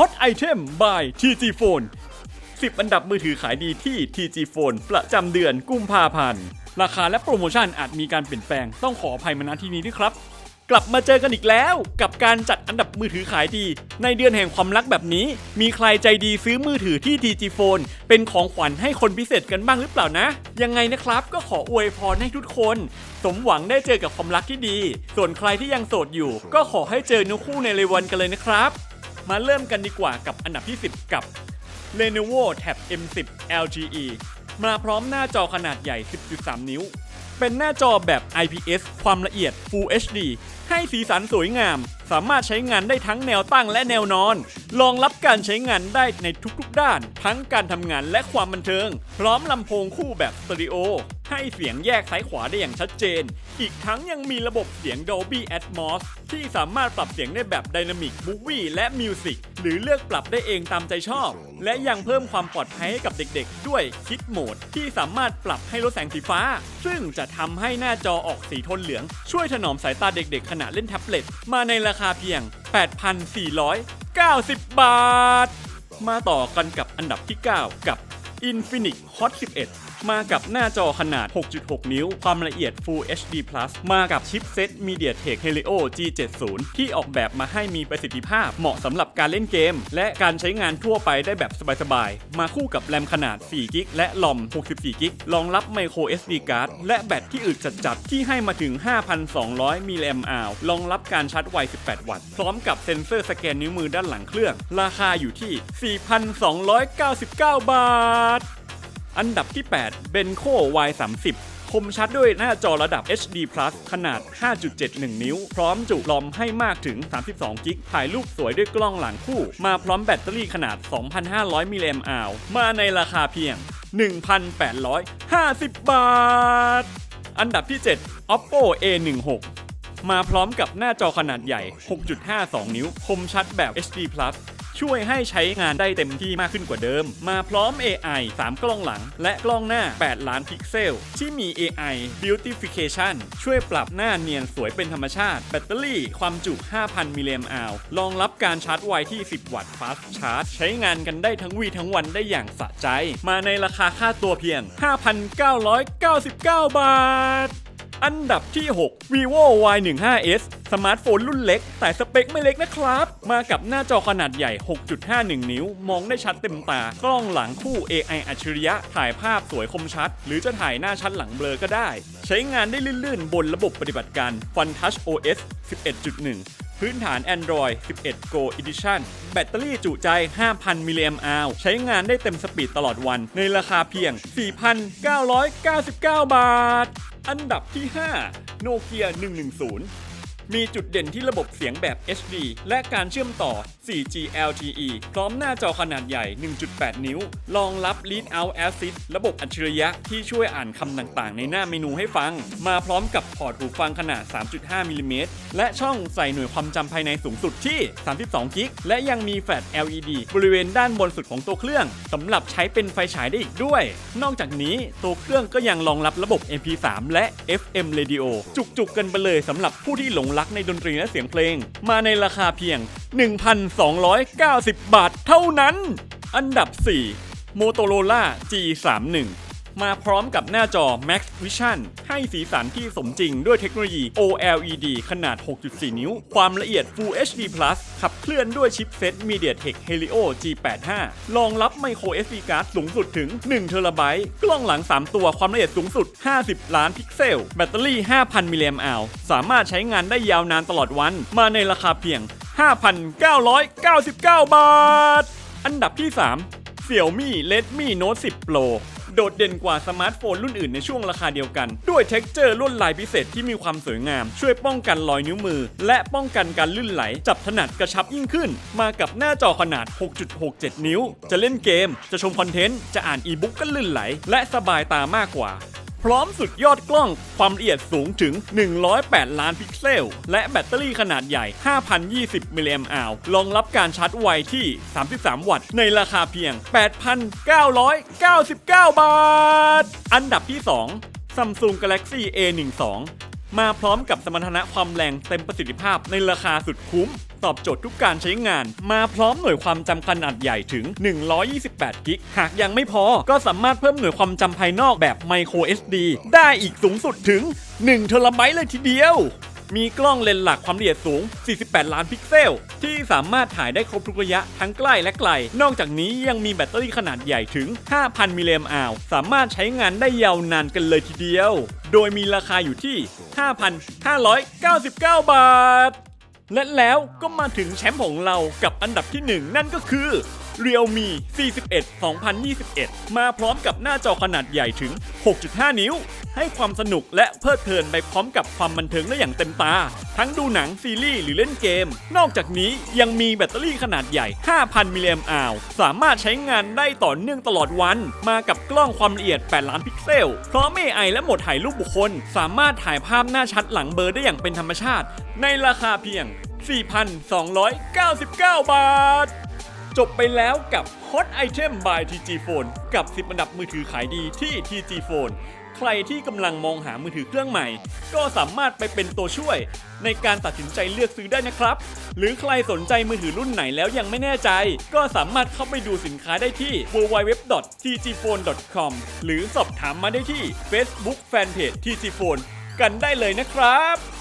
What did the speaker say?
Hot Item by TG Phone 10 อันดับมือถือขายดีที่ TG Phone ประจำเดือนกุมภาพันธ์ ราคาและโปรโมชั่นอาจมีการเปลี่ยนแปลงต้องขออภัยมาณที่นี้ด้วยครับ กลับมาเจอกันอีกแล้วกับการจัดอันดับมือถือขายดี ในเดือนแห่งความรักแบบนี้ มีใครใจดีซื้อมือถือที่ TG Phone เป็นของขวัญให้คนพิเศษกันบ้างหรือเปล่านะ ยังไงนะครับ ก็ขออวยพรให้ทุกคน สมหวังได้เจอกับความรักที่ดี ส่วนใครที่ยังโสดอยู่ ก็ขอให้เจอนื้อคู่ในเรวันกันเลยนะครับ มาเริ่มกันดีกว่ากับอันดับที่ 10 กับ Lenovo Tab M10 LGE มาพร้อมหน้าจอขนาดใหญ่ 10.3 นิ้ว เป็นหน้าจอแบบ IPS ความละเอียด Full HD ให้สีสันสวยงาม สามารถใช้งานได้ทั้งแนวตั้งและแนวนอน รองรับการใช้งานได้ในทุกๆด้าน ทั้งการทำงานและความบันเทิง พร้อมลำโพงคู่แบบสเตอริโอ ให้เสียงแยกซ้ายขวาได้อย่างชัดเจน อีกทั้งยังมีระบบเสียง Dolby Atmos ที่สามารถปรับเสียงได้แบบ Dynamic Movie และ Music หรือเลือกปรับได้เองตามใจชอบ และยังเพิ่มความปลอดภัยให้กับเด็กๆ ด้วยคิดโหมดที่สามารถปรับให้ลดแสงสีฟ้า ซึ่งจะทำให้หน้าจอออกสีโทนเหลือง ช่วยถนอมสายตาเด็กๆ ขณะเล่นแท็บเล็ต มาในราคาเพียง 8,490 บาท มาต่อกันกับอันดับที่ 9 กับ Infinix Hot 11 มากับหน้าจอขนาด 6.6 นิ้ว ความละเอียด Full HD Plus มากับชิปเซ็ต MediaTek Helio G70 ที่ออกแบบมาให้มีประสิทธิภาพเหมาะสำหรับการเล่นเกม และการใช้งานทั่วไปได้แบบสบายๆ มาคู่กับแรมขนาด4กิกและลอม64กิกรองรับ Micro SD card และแบตที่อึดจัดๆ ที่ให้มาถึง 5,200 มิลลิแอมป์อาวรองรับการชาร์จไว 18 วัตต์ พร้อมกับเซ็นเซอร์สแกนนิ้วมือด้านหลังเครื่อง ราคาอยู่ที่ 4,299 บาท อันดับที่ 8 Benco Y30 คมชัดด้วยหน้าจอระดับ HD Plus ขนาด 5.71 นิ้ว พร้อมจุรอมให้มากถึง 32 กิก ถ่ายรูปสวยด้วยกล้องหลังคู่ มาพร้อมแบตเตอรี่ขนาด 2,500 มิลลิแอมป์อาวมาในราคาเพียง 1,850 บาท อันดับที่ 7 Oppo A16 มาพร้อมกับหน้าจอขนาดใหญ่ 6.52 นิ้ว คมชัดแบบ HD Plus ช่วยให้ใช้งานได้เต็มที่มากขึ้นกว่าเดิม มาพร้อม AI 3 กล้องหลัง และกล้องหน้า 8 ล้านพิกเซล ที่มี AI Beautification ช่วยปรับหน้าเนียนสวยเป็นธรรมชาติ แบตเตอรี่ความจุ 5,000 มิลลิแอมป์อาวรองรับการชาร์จไวที่ 10 วัตต์ Fast Charge ใช้งานกันได้ทั้งวีทั้งวันได้อย่างสะใจ มาในราคาค่าตัวเพียง 5,999 บาท อันดับที่ 6 vivo y15s สมาร์ทโฟนรุ่นเล็ก แต่สเปคไม่เล็กนะครับ มากับหน้าจอขนาดใหญ่ 6.51 นิ้ว มองได้ชัดเต็มตา กล้องหลังคู่ AI อัจฉริยะ ถ่ายภาพสวยคมชัด หรือจะถ่ายหน้าชัดหลังเบลอก็ได้ ใช้งานได้ลื่นๆ บนระบบปฏิบัติการ FunTouch OS 11.1พื้นฐาน Android 11 Go Edition แบตเตอรี่จุใจ 5,000 มิลลิแอมอาวใช้งานได้เต็มสปีดตลอดวัน ในราคาเพียง 4,999 บาท อันดับที่5 Nokia 110 มีจุดเด่นที่ระบบเสียงแบบ HD และการเชื่อมต่อ 4G LTE พร้อมหน้าจอขนาดใหญ่ 1.8 นิ้ว รองรับ Read Out Assist ระบบอัจฉริยะที่ช่วยอ่านคำต่างๆ ในหน้าเมนูให้ฟัง มาพร้อมกับพอร์ตหูฟังขนาด 3.5 มิลลิเมตร และช่องใส่หน่วยความจำภายในสูงสุดที่ 32 กิก และยังมีแฟลช LED บริเวณด้านบนสุดของตัวเครื่องสำหรับใช้เป็นไฟฉายได้อีกด้วย นอกจากนี้ตัวเครื่องก็ยังรองรับระบบ MP3 และ FM Radio จุกๆกันไปเลยสำหรับผู้ที่หลงรักในดนตรีและเสียงเพลง มาในราคาเพียง 1,290 บาทเท่านั้น อันดับ 4 Motorola G31 มาพร้อมกับหน้าจอ Max Vision ให้สีสันที่สมจริงด้วยเทคโนโลยี OLED ขนาด 6.4 นิ้ว ความละเอียด Full HD Plus ขับเคลื่อนด้วยชิปเซ็ต MediaTek Helio G85 รองรับ Micro SD card สูงสุดถึง 1 เทราไบต์ กล้องหลัง 3 ตัวความละเอียดสูงสุด 50 ล้านพิกเซล แบตเตอรี่ 5,000 มิลลิแอมป์อาวสามารถใช้งานได้ยาวนานตลอดวัน มาในราคาเพียง 5,999 บาท อันดับที่ 3 Xiaomi Redmi Note 10 Pro โดดเด่นกว่าสมาร์ทโฟนรุ่นอื่นในช่วงราคาเดียวกัน ด้วยเท็กเจอร์ลวดลายพิเศษที่มีความสวยงาม ช่วยป้องกันรอยนิ้วมือ และป้องกันการลื่นไหล จับถนัดกระชับยิ่งขึ้น มากับหน้าจอขนาด 6.67 นิ้ว จะเล่นเกม จะชมคอนเทนต์ จะอ่านอีบุ๊กก็ลื่นไหล และสบายตามากกว่า พร้อมสุดยอดกล้องความละเอียดสูงถึง 108 ล้านพิกเซล และแบตเตอรี่ขนาดใหญ่ 5,020 มิลลิแอมป์อวรองรับการชาร์จไวที่ 33 วัตต์ ในราคาเพียง 8,999 บาท อันดับที่ 2 Samsung Galaxy A12 มาพร้อมกับสมรรถนะความแรงเต็มประสิทธิภาพในราคาสุดคุ้ม ตอบโจทย์ทุกการใช้งาน มาพร้อมหน่วยความจำขนาดใหญ่ถึง 128 กิก หากยังไม่พอก็สามารถเพิ่มหน่วยความจำภายนอกแบบ micro SD ได้อีกสูงสุดถึง1เทราไบต์เลยทีเดียวมีกล้องเลนส์หลักความละเอียดสูง 48 ล้านพิกเซล ที่สามารถถ่ายได้ครบทุกระยะทั้งใกล้และไกล นอกจากนี้ยังมีแบตเตอรี่ขนาดใหญ่ถึง 5,000 มิลลิแอมป์สามารถใช้งานได้ยาวนานกันเลยทีเดียว โดยมีราคาอยู่ที่ 5,599 บาท และแล้วก็มาถึงแชมป์ของเรากับอันดับที่ 1 นั่นก็คือ Realme C11 2021 มาพร้อมกับหน้าจอขนาดใหญ่ถึง 6.5 นิ้ว ให้ความสนุกและเพลิดเพลินไปพร้อมกับความบันเทิงได้อย่างเต็มตา ทั้งดูหนังซีรีส์หรือเล่นเกม นอกจากนี้ยังมีแบตเตอรี่ขนาดใหญ่ 5,000 มิลลิแอมป์อาวสามารถใช้งานได้ต่อเนื่องตลอดวัน มากับกล้องความละเอียด 8 ล้านพิกเซล พร้อม AI และโหมดถ่ายรูปบุคคล สามารถถ่ายภาพหน้าชัดหลังเบลอร์ได้อย่างเป็นธรรมชาติ ในราคาเพียง 4,299 บาท จบไปแล้วกับ Hot Item by TG Phone กับ 10 อันดับมือถือขายดีที่ TG Phone ใครที่กำลังมองหามือถือเครื่องใหม่ ก็สามารถไปเป็นตัวช่วย ในการตัดสินใจเลือกซื้อได้นะครับ หรือใครสนใจมือถือรุ่นไหนแล้วยังไม่แน่ใจ ก็สามารถเข้าไปดูสินค้าได้ที่ www.tgphone.com หรือสอบถามมาได้ที่ Facebook Fanpage TG Phone กันได้เลยนะครับ